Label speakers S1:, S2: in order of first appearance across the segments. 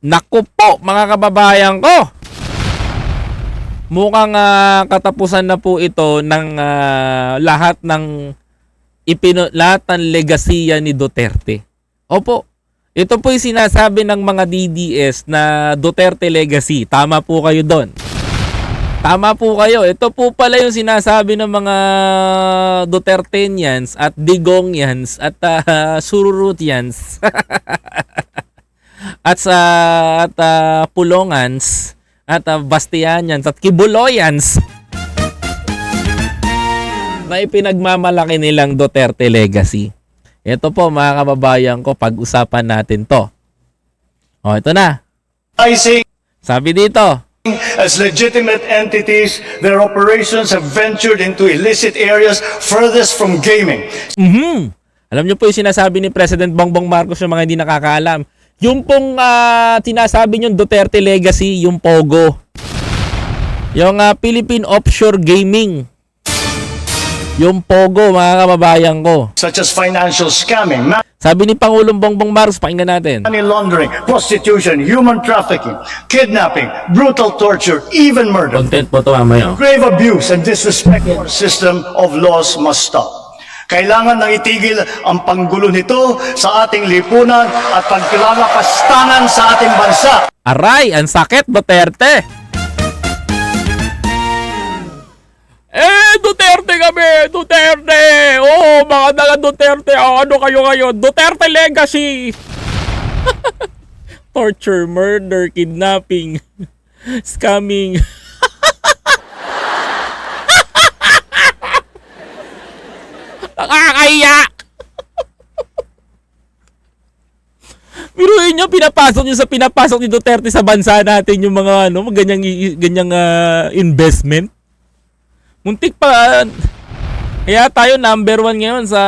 S1: Naku po, mga kababayan ko. Mukhang ah, katapusan na po ito ng ah, lahat ng ipino, lahat ng legasiya ni Duterte. Opo. Ito po yung sinasabi ng mga DDS na Duterte legacy. Tama po kayo doon. Tama po kayo. Ito po pala yung sinasabi ng mga Dutertenians at Digongians at uh, Sururutians. at sa at ah, Pulongans at uh, Bastianians at Kibuloyans na ipinagmamalaki nilang Duterte legacy. Ito po mga kababayan ko, pag-usapan natin to. O, ito na. Sabi dito,
S2: as legitimate entities, their operations have ventured into illicit areas furthest from gaming.
S1: Mhm. Alam niyo po yung sinasabi ni President Bongbong Marcos yung mga hindi nakakaalam. Yung pong ah, sinasabi niyong Duterte legacy, yung Pogo. Yung ah, Philippine Offshore Gaming. Yung Pogo, mga kababayan ko.
S2: such as financial scamming,
S1: Sabi ni Pangulong Bongbong Marcos, pakinggan natin.
S2: money laundering, prostitution, human trafficking, kidnapping, brutal torture, even murder.
S1: Content po ito mamaya.
S2: Grave abuse and disrespect for system of laws must stop. Kailangan nang itigil ang panggulo nito sa ating lipunan at pagkalakapastangan sa ating bansa.
S1: Aray, ang sakit, Duterte! Eh, Duterte kami! Duterte! Oo, mga naga Duterte. Oh, ano kayo ngayon? Duterte legacy! Torture, murder, kidnapping, scamming. Nakakahiya! Biruin nyo, pinapasok nyo sa pinapasok ni Duterte sa bansa natin yung mga ano, ganyang, ganyang ah, investment. Muntik pa. Kaya tayo number one ngayon sa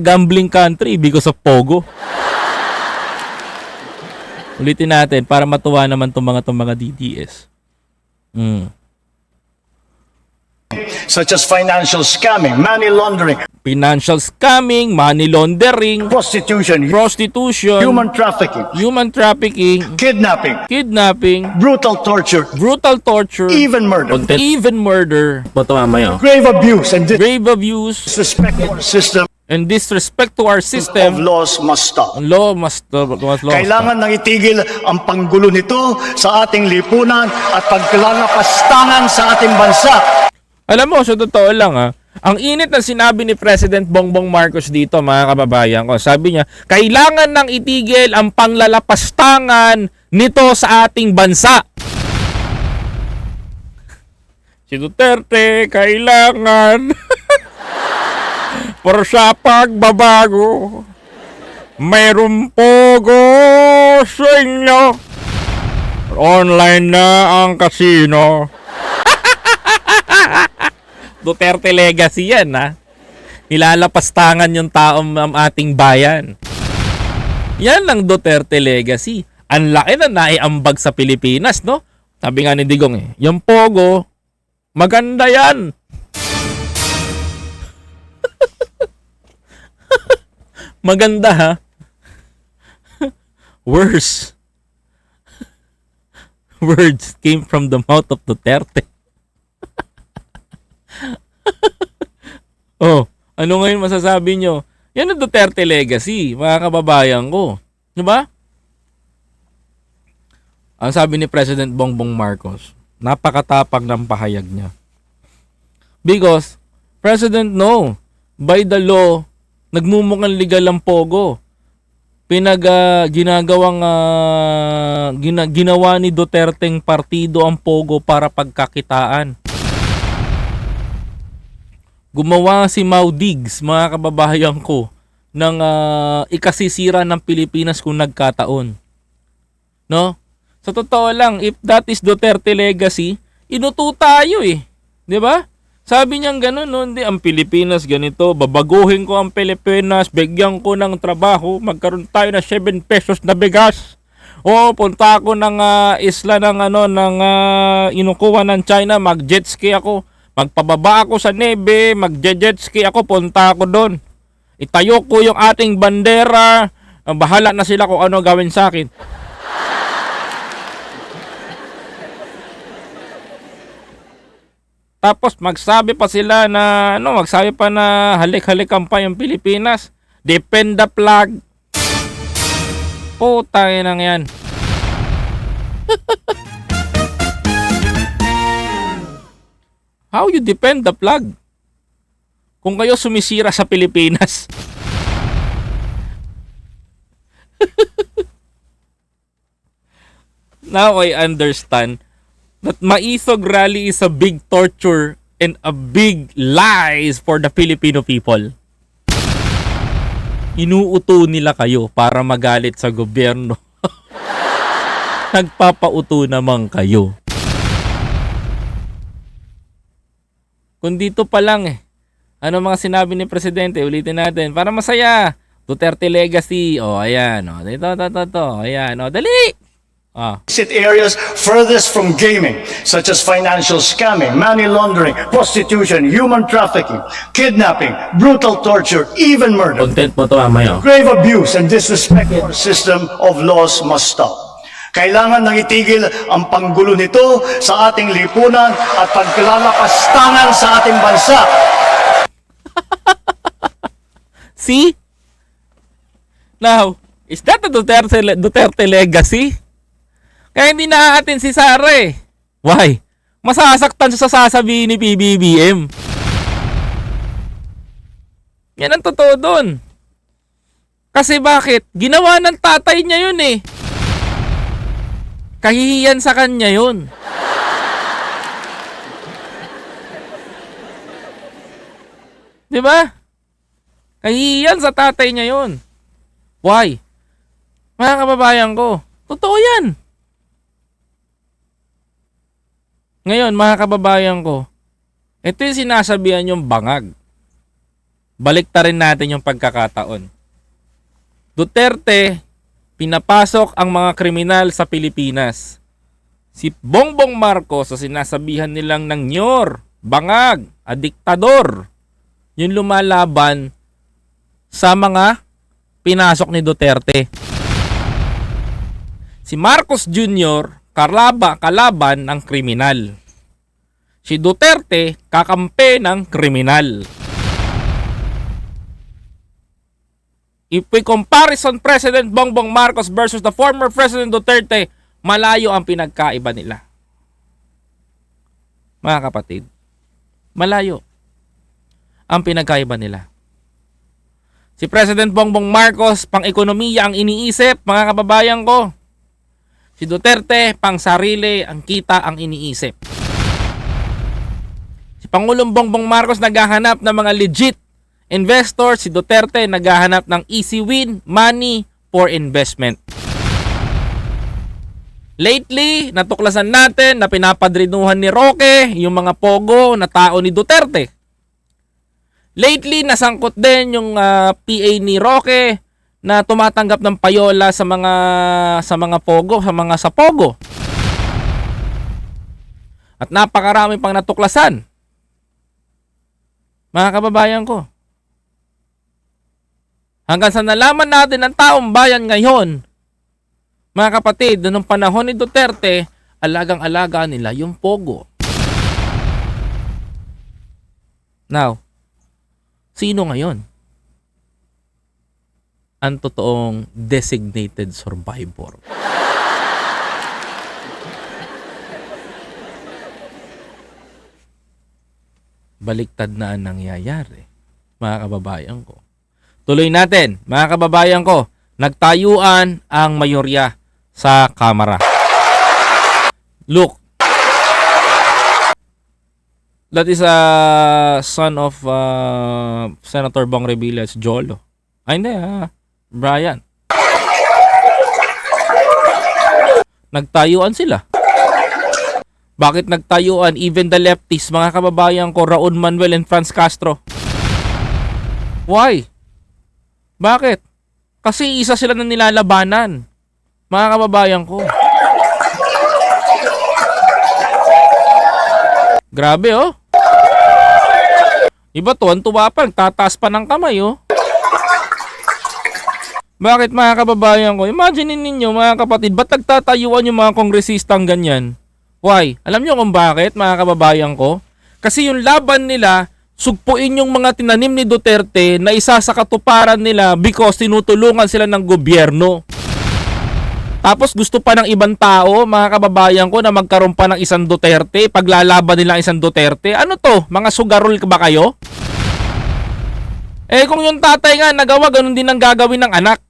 S1: gambling country because of Pogo. Ulitin natin para matuwa naman itong mga, tong mga DDS. Mm.
S2: such as financial scamming, money laundering,
S1: Financial scamming, money laundering,
S2: prostitution,
S1: prostitution,
S2: human trafficking,
S1: human trafficking,
S2: kidnapping,
S1: kidnapping,
S2: brutal torture,
S1: brutal torture,
S2: even murder,
S1: even murder. Bato mamaya.
S2: grave abuse and
S1: Grave abuse
S2: disrespect for our system
S1: and disrespect to our
S2: of
S1: system.
S2: laws must stop.
S1: Ang law must, uh, must law.
S2: Kailangan nang itigil ang panggulo nito sa ating lipunan at pagkalakapastangan sa ating bansa.
S1: Alam mo, sa totoo lang ha, ang init na sinabi ni President Bongbong Marcos dito, mga kababayan ko. Sabi niya, kailangan nang itigil ang panglalapastangan nito sa ating bansa. Si Duterte, kailangan para sa pagbabago. Mayroong pogo sa inyo. Online na ang casino. Duterte legacy yan, ha? Nilalapastangan yung taong ang ating bayan. Yan ang Duterte legacy. Ang laki na naiambag sa Pilipinas, no? Sabi nga ni Digong eh, yung Pogo, maganda yan. maganda ha? Worse. Words came from the mouth of Duterte. oh, ano ngayon masasabi nyo? Yan ang Duterte legacy, mga kababayan ko. Di ba? Ang sabi ni President Bongbong Marcos, napakatapag ng pahayag niya. Because, President, no, by the law, nagmumukhang legal ang pogo. Pinag, ah, ginagawang, ah, gina- ginawa ni Duterteng partido ang pogo para pagkakitaan. Gumawa si Mau Diggs, mga kababayan ko, ng ah, ikasisira ng Pilipinas kung nagkataon. No? Sa totoo lang, if that is Duterte legacy, inuto tayo eh. 'Di ba? Sabi niya gano'n, no? hindi, ang Pilipinas ganito, babaguhin ko ang Pilipinas, bigyan ko ng trabaho, magkaroon tayo ng 7 pesos na bigas. O, punta ako ng ah, isla ng ano, ng ah, inukuha ng China, mag-jet ski ako. Magpababa ako sa nebe, magje-jet ski ako, punta ako doon. Itayo ko yung ating bandera, ah, bahala na sila kung ano gawin sa akin. Tapos magsabi pa sila na ano, magsabi pa na halik-halikan pa yung Pilipinas. Depend the flag. Putang oh, inang yan. How you defend the flag? Kung kayo sumisira sa Pilipinas. Now I understand that Maisog rally is a big torture and a big lies for the Filipino people. Inuuto nila kayo para magalit sa gobyerno. Nagpapauto naman kayo. Kung dito pa lang eh. Ano mga sinabi ni Presidente? Ulitin natin. Para masaya. Duterte Legacy. O, oh, ayan. O, dito, to, to, to. Ayan. O, dali! Ah.
S2: Exit areas furthest from gaming, such as financial scamming, money laundering, prostitution, human trafficking, kidnapping, brutal torture, even murder.
S1: Content mo to mamaya.
S2: Grave abuse and disrespect for system of laws must stop. Kailangan nang itigil ang panggulo nito sa ating lipunan at paglalakastangan sa ating bansa.
S1: See? Now, is that the Duterte, Duterte legacy? Kaya hindi naaatin si Sara eh. Why? Masasaktan siya sa sasabihin ni PBBM. Yan ang totoo doon. Kasi bakit? Ginawa ng tatay niya yun eh. Kahihiyan sa kanya yun. Di ba? Kahihiyan sa tatay niya yun. Why? Mga kababayan ko, totoo yan. Ngayon, mga kababayan ko, ito yung sinasabihan yung bangag. Balik rin natin yung pagkakataon. Duterte, pinapasok ang mga kriminal sa Pilipinas. Si Bongbong Marcos, sa sinasabihan nilang ng nyor, bangag, adiktador, yung lumalaban sa mga pinasok ni Duterte. Si Marcos Jr. kalaba, kalaban ng kriminal. Si Duterte kakampi ng kriminal. If we comparison President Bongbong Marcos versus the former President Duterte, malayo ang pinagkaiba nila. Mga kapatid, malayo ang pinagkaiba nila. Si President Bongbong Marcos, pang ekonomiya ang iniisip, mga kababayan ko. Si Duterte, pang sarili ang kita ang iniisip. Si Pangulong Bongbong Marcos naghahanap ng mga legit investors, si Duterte naghahanap ng easy win, money for investment. Lately, natuklasan natin na pinapadrinuhan ni Roque yung mga pogo na tao ni Duterte. Lately, nasangkot din yung ah, PA ni Roque na tumatanggap ng payola sa mga sa mga pogo, sa mga sa pogo. At napakarami pang natuklasan. Mga kababayan ko. Hanggang sa nalaman natin ng taong bayan ngayon, mga kapatid, na nung panahon ni Duterte, alagang-alaga nila yung pogo. Now, Sino ngayon? Ang totoong designated survivor. Baliktad na ang nangyayari, mga kababayan ko. Tuloy natin, mga kababayan ko, nagtayuan ang mayorya sa kamara. Look, That is a son of uh, Senator Bong Revilla, it's Jolo. Ay, hindi ah. Brian. Nagtayuan sila. Bakit nagtayuan? Even the leftists, mga kababayan ko, Raul Manuel and Franz Castro. Why? Bakit? Kasi isa sila na nilalabanan. Mga kababayan ko. Grabe oh. Iba to, ang tuwa pa, tataas pa ng kamay, oh. Bakit mga kababayan ko? Imagine ninyo mga kapatid, ba't nagtatayuan yung mga kongresistang ganyan? Why? Alam nyo kung bakit mga kababayan ko? Kasi yung laban nila, sugpuin yung mga tinanim ni Duterte na isa sa katuparan nila because tinutulungan sila ng gobyerno. Tapos gusto pa ng ibang tao, mga kababayan ko, na magkaroon pa ng isang Duterte, paglalaban nila ang isang Duterte. Ano to? Mga sugarol ba kayo? Eh kung yung tatay nga nagawa, ganun din ang gagawin ng anak.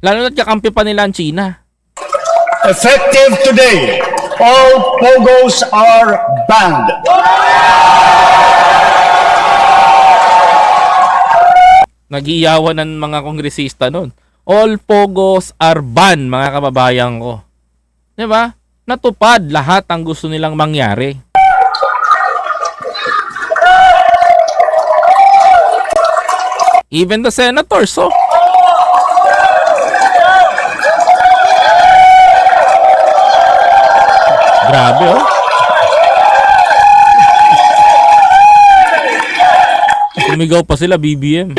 S1: Lalo na't kakampi pa nila ang China.
S2: Effective today, all pogos are banned.
S1: Nagiyawan ng mga kongresista nun. All pogos are banned, mga kababayan ko. 'Di ba? Natupad lahat ang gusto nilang mangyari. Even the senators, oh. Grabe, oh. Sumigaw pa sila, BBM.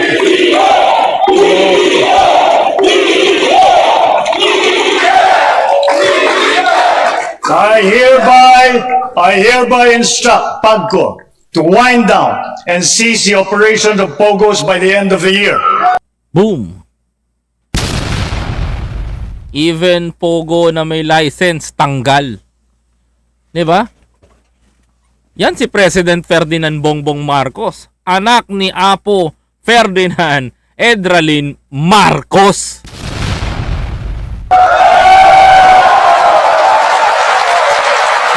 S2: I hereby, I hereby instruct PAGCOR to wind down and cease the operation of pogos by the end of the year.
S1: Boom! Even Pogo na may license, tanggal. 'Di ba? Yan si President Ferdinand Bongbong Marcos, anak ni Apo Ferdinand Edralin Marcos.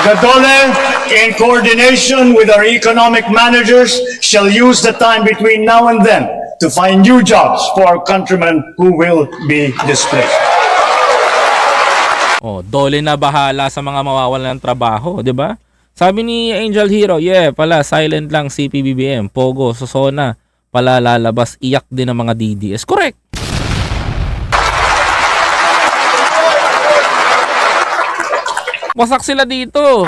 S2: The DOLE, in coordination with our economic managers, shall use the time between now and then to find new jobs for our countrymen who will be displaced.
S1: Oh, dole na bahala sa mga mawawalan ng trabaho, 'di ba? Sabi ni Angel Hero, yeah, pala silent lang si PBBM, Pogo, Sosona, pala lalabas iyak din ng mga DDS. Correct. Wasak sila dito.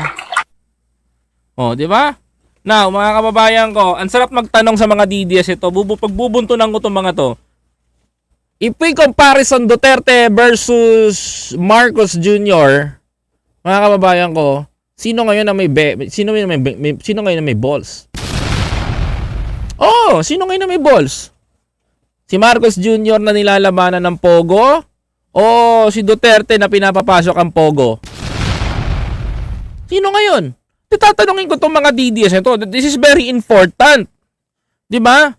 S1: Oh, 'di ba? Now, mga kababayan ko, ang sarap magtanong sa mga DDS ito. Bubu pagbubuntunan ko 'tong mga 'to. If we comparison Duterte versus Marcos Jr., mga kababayan ko, sino ngayon na may be, sino ngayon na may, may sino ngayon na may balls? Oh, sino ngayon na may balls? Si Marcos Jr. na nilalabanan ng Pogo o si Duterte na pinapapasok ang Pogo? Sino ngayon? Titatanungin ko tong mga DDS ito. This is very important. 'Di ba?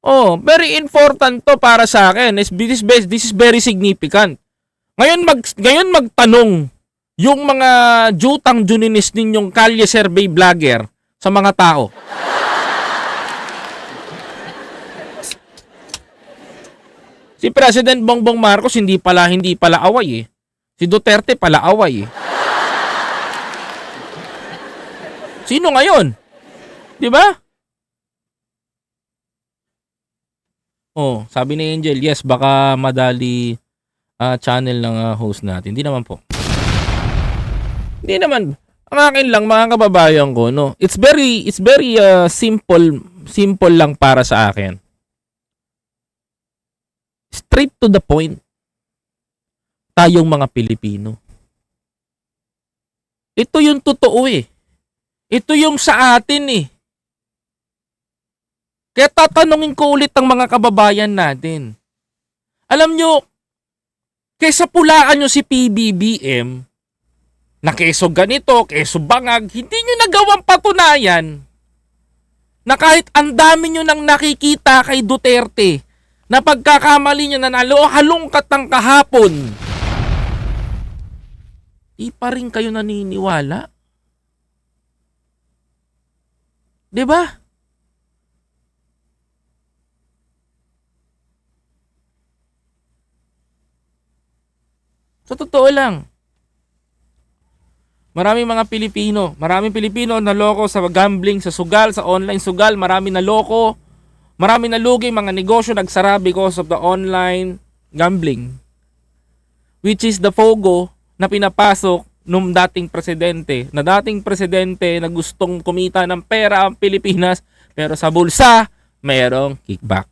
S1: Oh, very important to para sa akin. This this is, this is very significant. Ngayon mag ngayon magtanong yung mga jutang juninis ninyong kalye survey vlogger sa mga tao. Si President Bongbong Marcos hindi pala hindi pala away eh. Si Duterte pala away eh. Sino ngayon? 'Di ba? Oh, sabi ni Angel, yes, baka madali ah, channel ng ah, host natin. Hindi naman po. Hindi naman. Ang akin lang mga kababayan ko, no. It's very it's very ah, simple simple lang para sa akin. Straight to the point. Tayong mga Pilipino. Ito yung totoo eh. Ito yung sa atin eh. Kaya tatanungin ko ulit ang mga kababayan natin. Alam nyo, kaysa pulaan nyo si PBBM, na keso ganito, keso bangag, hindi nyo nagawang patunayan na kahit ang dami nyo nang nakikita kay Duterte na pagkakamali nyo na nalo halungkat ng kahapon, di pa rin kayo naniniwala. 'Di ba? Sa totoo lang. Maraming mga Pilipino, maraming Pilipino na loko sa gambling, sa sugal, sa online sugal, marami na loko, marami na lugi, mga negosyo nagsara because of the online gambling. Which is the FOGO na pinapasok nung dating presidente, na dating presidente na gustong kumita ng pera ang Pilipinas, pero sa bulsa, mayroong kickback.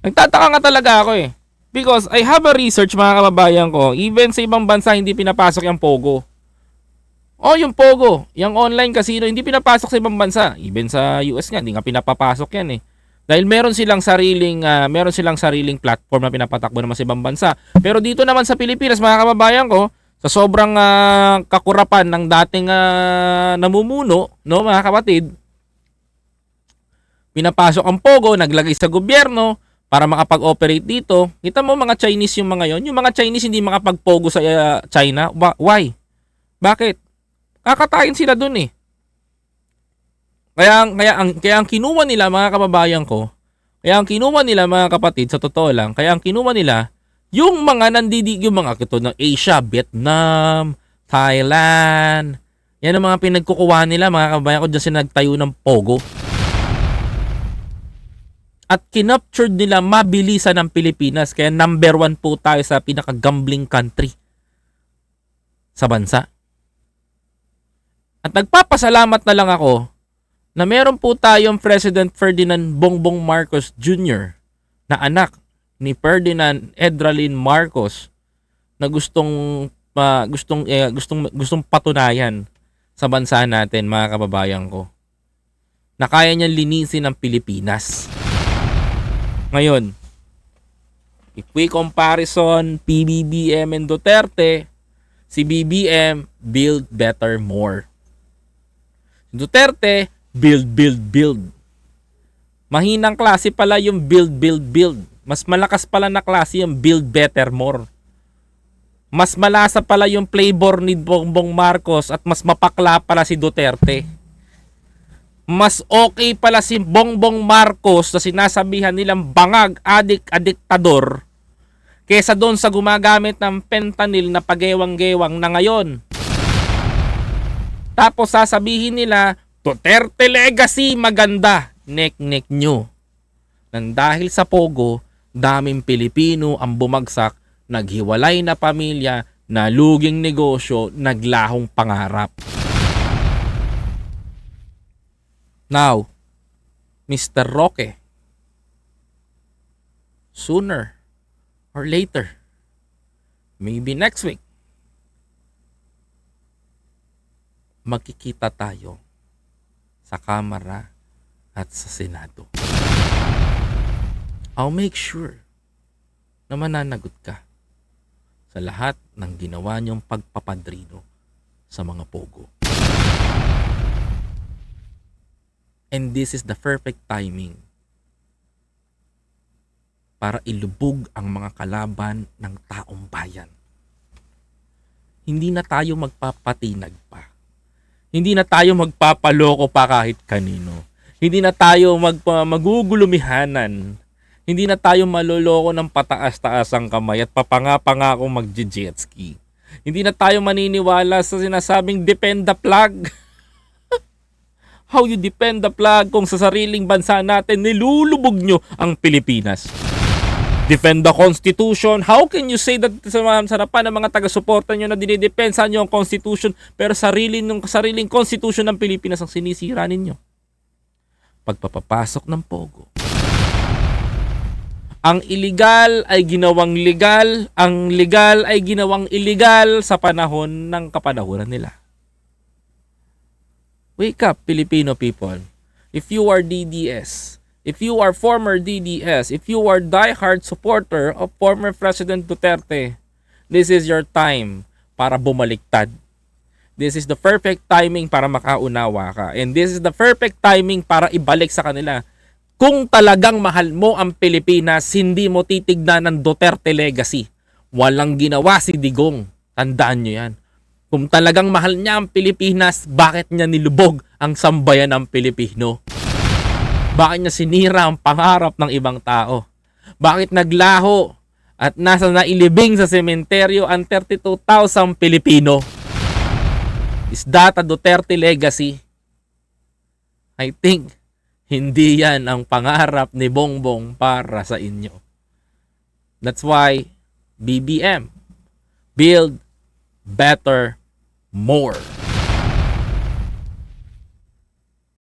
S1: Nagtataka nga talaga ako eh. Because I have a research mga kababayan ko, even sa ibang bansa hindi pinapasok yung Pogo. O yung Pogo, yung online casino, hindi pinapasok sa ibang bansa. Even sa US nga, hindi nga pinapapasok yan eh. Dahil meron silang sariling ah, meron silang sariling platform na pinapatakbo naman sa ibang bansa. Pero dito naman sa Pilipinas, mga kababayan ko, sa sobrang ah, kakurapan ng dating ah, namumuno, no, mga kapatid, pinapasok ang Pogo, naglagay sa gobyerno para makapag-operate dito. Kita mo mga Chinese yung mga yon. Yung mga Chinese hindi makapag-Pogo sa ah, China. Why? Bakit? Kakatayin sila dun eh. Kaya, kaya, ang, kaya ang kinuha nila mga kababayan ko, kaya ang kinuha nila mga kapatid, sa totoo lang, kaya ang kinuha nila, yung mga nandidi, yung mga kito ng Asia, Vietnam, Thailand, yan ang mga pinagkukuha nila mga kababayan ko dyan sila nagtayo ng Pogo. At kinaptured nila mabilisan ng Pilipinas. Kaya number one po tayo sa pinaka-gambling country sa bansa. At nagpapasalamat na lang ako na meron po tayong President Ferdinand Bongbong Marcos Jr. na anak ni Ferdinand Edralin Marcos na gustong ah, gustong eh, gustong gustong patunayan sa bansa natin mga kababayan ko na kaya niyang linisin ang Pilipinas. Ngayon, if we comparison PBBM and Duterte, si BBM build better more. Duterte, build, build, build. Mahinang klase pala yung build, build, build. Mas malakas pala na klase yung build better more. Mas malasa pala yung flavor ni Bongbong Marcos at mas mapakla pala si Duterte. Mas okay pala si Bongbong Marcos na sinasabihan nilang bangag, adik, adiktador kesa doon sa gumagamit ng fentanyl na pagewang-gewang na ngayon. Tapos sasabihin nila, Duterte legacy maganda. Nek-nek nyo. Nang dahil sa Pogo, daming Pilipino ang bumagsak, naghiwalay na pamilya, naluging negosyo, naglahong pangarap. Now, Mr. Roque, sooner or later, maybe next week, magkikita tayo sa Kamara at sa Senado. I'll make sure na mananagot ka sa lahat ng ginawa niyong pagpapadrino sa mga pogo. And this is the perfect timing para ilubog ang mga kalaban ng taong bayan. Hindi na tayo magpapatinag pa. Hindi na tayo magpapaloko pa kahit kanino. Hindi na tayo magpa, magugulumihanan. Hindi na tayo maloloko ng pataas-taas ang kamay at papanga-pangako mag-jet. Hindi na tayo maniniwala sa sinasabing depend the flag. How you depend the flag kung sa sariling bansa natin nilulubog nyo ang Pilipinas? Defend the Constitution. How can you say that sa mga sa harapan ng mga taga-suporta nyo na dinidepensa nyo ang Constitution pero sarili ng sariling Constitution ng Pilipinas ang sinisira ninyo? Pagpapapasok ng Pogo. Ang illegal ay ginawang legal, ang legal ay ginawang illegal sa panahon ng kapanahuran nila. Wake up, Filipino people. If you are DDS, if you are former DDS, if you are diehard supporter of former President Duterte, this is your time para bumaliktad. This is the perfect timing para makaunawa ka. And this is the perfect timing para ibalik sa kanila. Kung talagang mahal mo ang Pilipinas, hindi mo titignan ng Duterte legacy. Walang ginawa si Digong. Tandaan nyo yan. Kung talagang mahal niya ang Pilipinas, bakit niya nilubog ang sambayan ng Pilipino? Bakit niya sinira ang pangarap ng ibang tao? Bakit naglaho at nasa nailibing sa sementeryo ang 32,000 Pilipino? Is that a Duterte legacy? I think hindi yan ang pangarap ni Bongbong para sa inyo. That's why BBM, build better more.